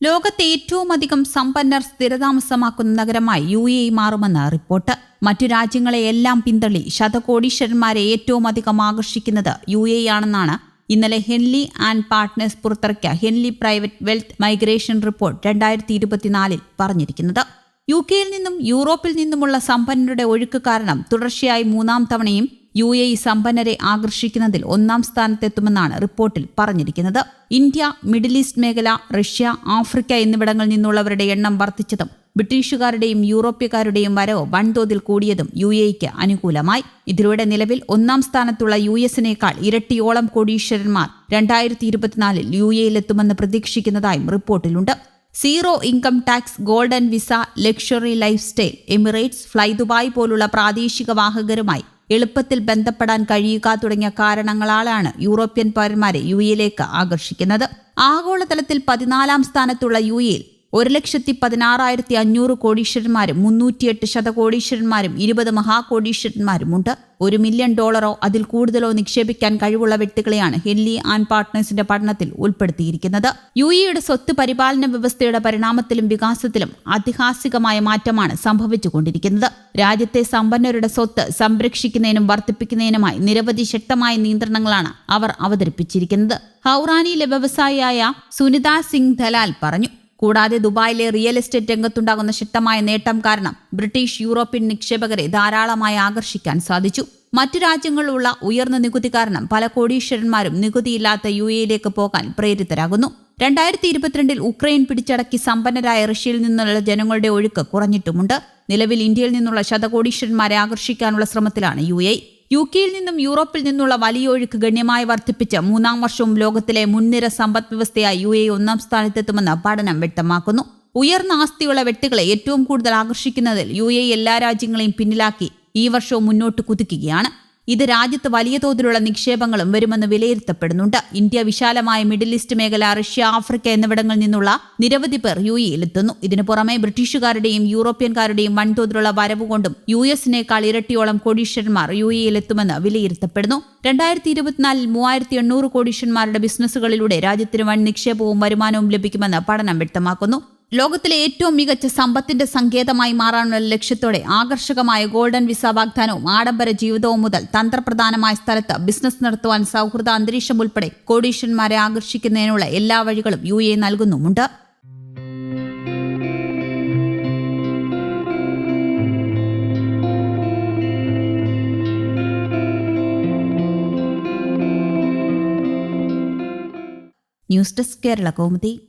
ലോകത്തെ ഏറ്റവും അധികം സമ്പന്നർ സ്ഥിരതാമസമാക്കുന്ന നഗരമായി യു എ മാറുമെന്ന് റിപ്പോർട്ട്. മറ്റു രാജ്യങ്ങളെ എല്ലാം പിന്തള്ളി ശതകോടീശ്വരന്മാരെ ഏറ്റവും അധികം ആകർഷിക്കുന്നത് യു എ ആണെന്നാണ്. ഇന്നലെ ഹെൻലി ആൻഡ് പാർട്ട്നേഴ്സ് പുറത്തിറക്കിയ Henley private wealth migration report രണ്ടായിരത്തി ഇരുപത്തിനാലിൽ പറഞ്ഞിരിക്കുന്നത്. യു കെയിൽ നിന്നും യൂറോപ്പിൽ നിന്നുമുള്ള സമ്പന്നരുടെ ഒഴുക്ക് കാരണം തുടർച്ചയായി മൂന്നാം തവണയും യു എ ഇ സമ്പന്നരെ ആകർഷിക്കുന്നതിൽ ഒന്നാം സ്ഥാനത്തെത്തുമെന്നാണ് റിപ്പോർട്ടിൽ പറഞ്ഞിരിക്കുന്നത്. ഇന്ത്യ മിഡിൽ ഈസ്റ്റ് മേഖല റഷ്യ ആഫ്രിക്ക എന്നിവിടങ്ങളിൽ നിന്നുള്ളവരുടെ എണ്ണം വർദ്ധിച്ചതും ബ്രിട്ടീഷുകാരുടെയും യൂറോപ്യക്കാരുടെയും വരവ് വൻതോതിൽ കൂടിയതും യു എക്ക് അനുകൂലമായി. ഇതിലൂടെ നിലവിൽ ഒന്നാം സ്ഥാനത്തുള്ള യു എസിനേക്കാൾ ഇരട്ടിയോളം കോടീശ്വരന്മാർ രണ്ടായിരത്തി ഇരുപത്തിനാലിൽ യു എയിലെത്തുമെന്ന് പ്രതീക്ഷിക്കുന്നതായും റിപ്പോർട്ടിലുണ്ട്. Zero income tax golden visa luxury lifestyle Emirates fly Dubai പോലുള്ള പ്രാദേശിക വാഹകരുമായി എളുപ്പത്തിൽ ബന്ധപ്പെടാൻ കഴിയുക തുടങ്ങിയ കാരണങ്ങളാലാണ് യൂറോപ്യൻ പൗരന്മാരെ യു എയിലേക്ക് ആകർഷിക്കുന്നത്. ആഗോളതലത്തിൽ പതിനാലാം സ്ഥാനത്തുള്ള യു എയിൽ ഒരു ലക്ഷത്തി പതിനാറായിരത്തി അഞ്ഞൂറ് കോടീശ്വരന്മാരും മുന്നൂറ്റിയെട്ട് ശതകോടീശ്വരന്മാരും ഇരുപത് മഹാകോടീശ്വരന്മാരുമുണ്ട്. ഒരു മില്യൺ ഡോളറോ അതിൽ കൂടുതലോ നിക്ഷേപിക്കാൻ കഴിവുള്ള വ്യക്തികളെയാണ് ഹെല്ലി ആൻഡ് പാർട്ട്നേഴ്സിന്റെ പഠനത്തിൽ ഉൾപ്പെടുത്തിയിരിക്കുന്നത്. യു ഇയുടെ സ്വത്ത് പരിപാലന വ്യവസ്ഥയുടെ പരിണാമത്തിലും വികാസത്തിലും അതിഹാസികമായ മാറ്റമാണ് സംഭവിച്ചുകൊണ്ടിരിക്കുന്നത്. രാജ്യത്തെ സമ്പന്നരുടെ സ്വത്ത് സംരക്ഷിക്കുന്നതിനും വർദ്ധിപ്പിക്കുന്നതിനുമായി നിരവധി ശക്തമായ നിയന്ത്രണങ്ങളാണ് അവർ അവതരിപ്പിച്ചിരിക്കുന്നത്. ഹൗറാനിയിലെ വ്യവസായിയായ സുനിത സിംഗ് ദലാൽ പറഞ്ഞു കൂടാതെ ദുബായിലെ റിയൽ എസ്റ്റേറ്റ് രംഗത്തുണ്ടാകുന്ന ശക്തമായ നേട്ടം കാരണം ബ്രിട്ടീഷ് യൂറോപ്യൻ നിക്ഷേപകരെ ധാരാളമായി ആകർഷിക്കാൻ സാധിച്ചു. മറ്റു രാജ്യങ്ങളിലുള്ള ഉയർന്ന നികുതി കാരണം പല കോടീശ്വരന്മാരും നികുതിയില്ലാത്ത യു എയിലേക്ക് പോകാൻ പ്രേരിതരാകുന്നു. രണ്ടായിരത്തി ഇരുപത്തിരണ്ടിൽ ഉക്രൈൻ പിടിച്ചടക്കി സമ്പന്നരായ റഷ്യയിൽ നിന്നുള്ള ജനങ്ങളുടെ ഒഴുക്ക് കുറഞ്ഞിട്ടുമുണ്ട്. നിലവിൽ ഇന്ത്യയിൽ നിന്നുള്ള ശതകോടീശ്വരന്മാരെ ആകർഷിക്കാനുള്ള ശ്രമത്തിലാണ് യു യു കെയിൽ നിന്നും യൂറോപ്പിൽ നിന്നുള്ള വലിയ ഒഴുക്ക് ഗണ്യമായി വർദ്ധിപ്പിച്ച് മൂന്നാം വർഷവും ലോകത്തിലെ മുൻനിര സമ്പദ് വ്യവസ്ഥയായി യു എ ഒന്നാം സ്ഥാനത്തെത്തുമെന്ന് പഠനം വ്യക്തമാക്കുന്നു. ഉയർന്ന ആസ്തിയുള്ള വ്യക്തികളെ ഏറ്റവും കൂടുതൽ ആകർഷിക്കുന്നതിൽ യു എ എല്ലാ രാജ്യങ്ങളെയും പിന്നിലാക്കി ഈ വർഷവും മുന്നോട്ട് കുതിക്കുകയാണ്. ഇത് രാജ്യത്ത് വലിയ തോതിലുള്ള നിക്ഷേപങ്ങളും വരുമെന്ന് വിലയിരുത്തപ്പെടുന്നുണ്ട്. ഇന്ത്യ വിശാലമായ മിഡിൽ ഈസ്റ്റ് മേഖല റഷ്യ ആഫ്രിക്ക എന്നിവിടങ്ങളിൽ നിന്നുള്ള നിരവധി പേർ യു എത്തുന്നു ഇതിനു പുറമെ ബ്രിട്ടീഷുകാരുടെയും യൂറോപ്യൻകാരുടെയും വൻതോതിലുള്ള വരവ് കൊണ്ടും യു എസിനേക്കാൾ ഇരട്ടിയോളം കോടീശ്വരന്മാർ യു എത്തുമെന്ന് വിലയിരുത്തപ്പെടുന്നു. രണ്ടായിരത്തി ഇരുപത്തിനാലിൽ മൂവായിരത്തി എണ്ണൂറ് കോടീശ്വരന്മാരുടെ ബിസിനസ്സുകളിലൂടെ രാജ്യത്തിന് വൻ നിക്ഷേപവും വരുമാനവും ലഭിക്കുമെന്ന് പഠനം വ്യക്തമാക്കുന്നു. ലോകത്തിലെ ഏറ്റവും മികച്ച സമ്പത്തിന്റെ സങ്കേതമായി മാറാനുള്ള ലക്ഷ്യത്തോടെ ആകർഷകമായ ഗോൾഡൻ വിസ വാഗ്ദാനവും ആഡംബര ജീവിതവും മുതൽ തന്ത്രപ്രധാനമായ സ്ഥലത്ത് ബിസിനസ് നടത്തുവാൻ സൗഹൃദ അന്തരീക്ഷം ഉൾപ്പെടെ കോടീശ്വരന്മാരെ ആകർഷിക്കുന്നതിനുള്ള എല്ലാ വഴികളും U A നൽകുന്നുമുണ്ട്. News desk Kerala Kaumudi.